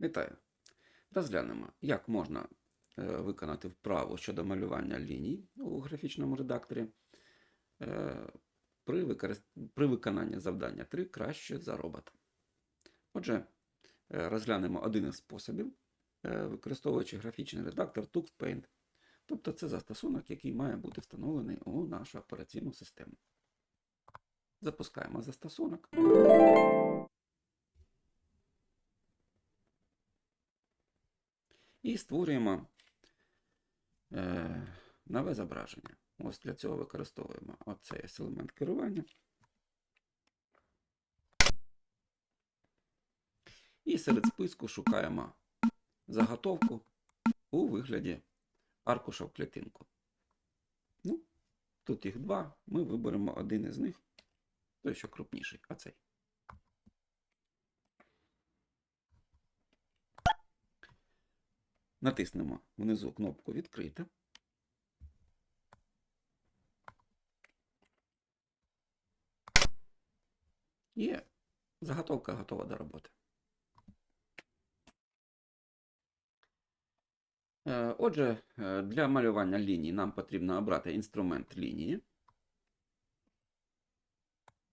Вітаю! Розглянемо, як можна е, виконати вправу щодо малювання ліній у графічному редакторі е, при, використ... при виконанні завдання 3 краще за робота. Отже, е, розглянемо один із способів, використовуючи графічний редактор TuxPaint. Тобто це застосунок, який має бути встановлений у нашу операційну систему. Запускаємо застосунок. І створюємо е, нове зображення. Ось для цього використовуємо оцей елемент керування. І серед списку шукаємо заготовку у вигляді аркуша в клітинку. Ну, тут їх два. Ми виберемо один із них, той, що крупніший, а цей. Натиснемо внизу кнопку Відкрити. І заготовка готова до роботи. Е, Отже, е, для малювання ліній нам потрібно обрати інструмент лінії.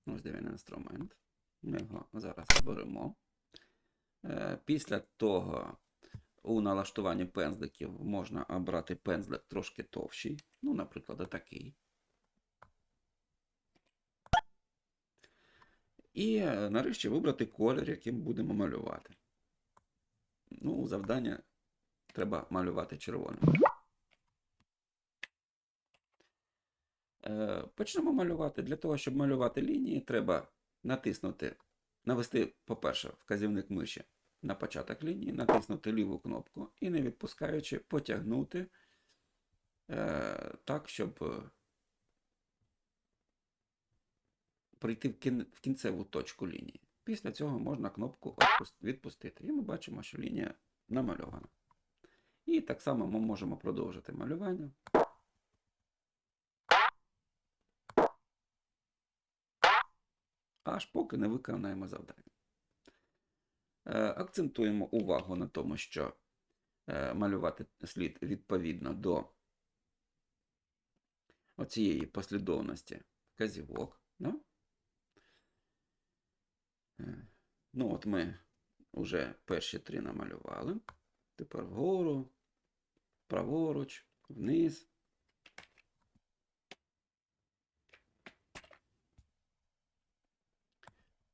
Ось він інструмент. Ми його зараз оберемо. Е, Після того у налаштуванні пензликів можна обрати пензлик трошки товщий, ну, наприклад, отакий. І е, нарешті вибрати колір, яким будемо малювати. Ну, завдання треба малювати червоним. Е, Почнемо малювати. Для того, щоб малювати лінії, треба натиснути, навести, по-перше, вказівник миші на початок лінії, натиснути ліву кнопку і, не відпускаючи, потягнути е, так, щоб е, прийти в, кін... в кінцеву точку лінії. Після цього можна кнопку відпустити. І ми бачимо, що лінія намальована. І так само ми можемо продовжити малювання. Аж поки не виконаємо завдання. Е, Акцентуємо увагу на тому, що е, малювати слід відповідно до оцієї послідовності вказівок. Да? Е, Ну, от ми вже перші три намалювали. Тепер вгору, праворуч, вниз.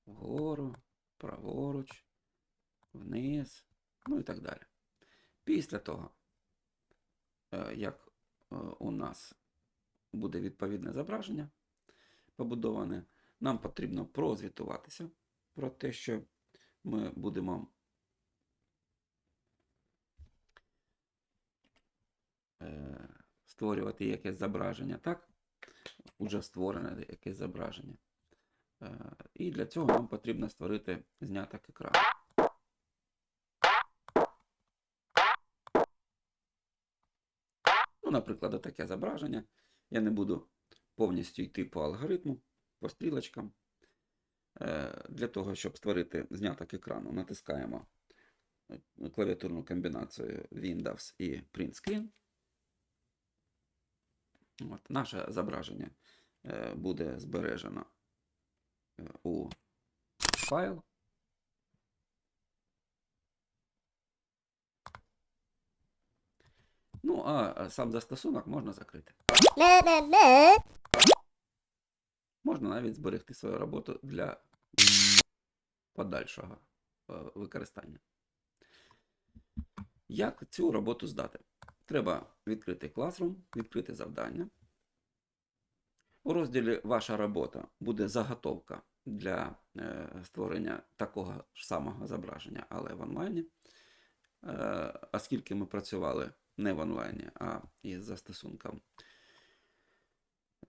Вгору, праворуч, вниз, ну і так далі. Після того, е, як е, у нас буде відповідне зображення побудоване, нам потрібно прозвітуватися про те, що ми будемо е, створювати якесь зображення, так? Уже створене якесь зображення. І для цього нам потрібно створити зняток екрану. Наприклад, таке зображення. Я не буду повністю йти по алгоритму, по стрілочкам. Е, Для того, щоб створити зняток екрану, натискаємо е, клавіатурну комбінацію Windows і Print Screen. От, наше зображення е, буде збережено у файл. Ну, а сам застосунок можна закрити. Можна навіть зберегти свою роботу для подальшого е, використання. Як цю роботу здати? Треба відкрити Classroom, відкрити завдання. У розділі Ваша робота буде заготовка для е, створення такого ж самого зображення, але в онлайні. Е, оскільки ми працювали не в онлайні, а із застосунком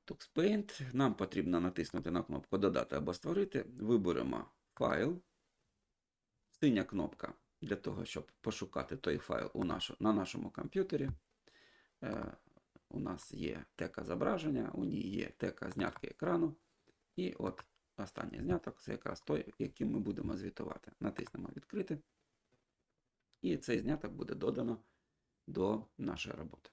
TuxPaint, нам потрібно натиснути на кнопку Додати або створити. Виберемо файл. Синя кнопка для того, щоб пошукати той файл у нашу, на нашому комп'ютері. Е, у нас є тека зображення, у ній є тека знятки екрану. І от останній зняток це якраз той, яким ми будемо звітувати. Натиснемо Відкрити. і цей зняток буде додано до нашої роботи.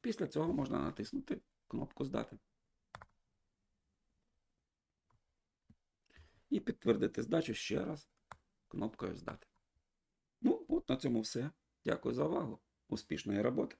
Після цього можна натиснути кнопку Здати. І підтвердити здачу ще раз кнопкою Здати. Ну, от на цьому все. Дякую за увагу. Успішної роботи!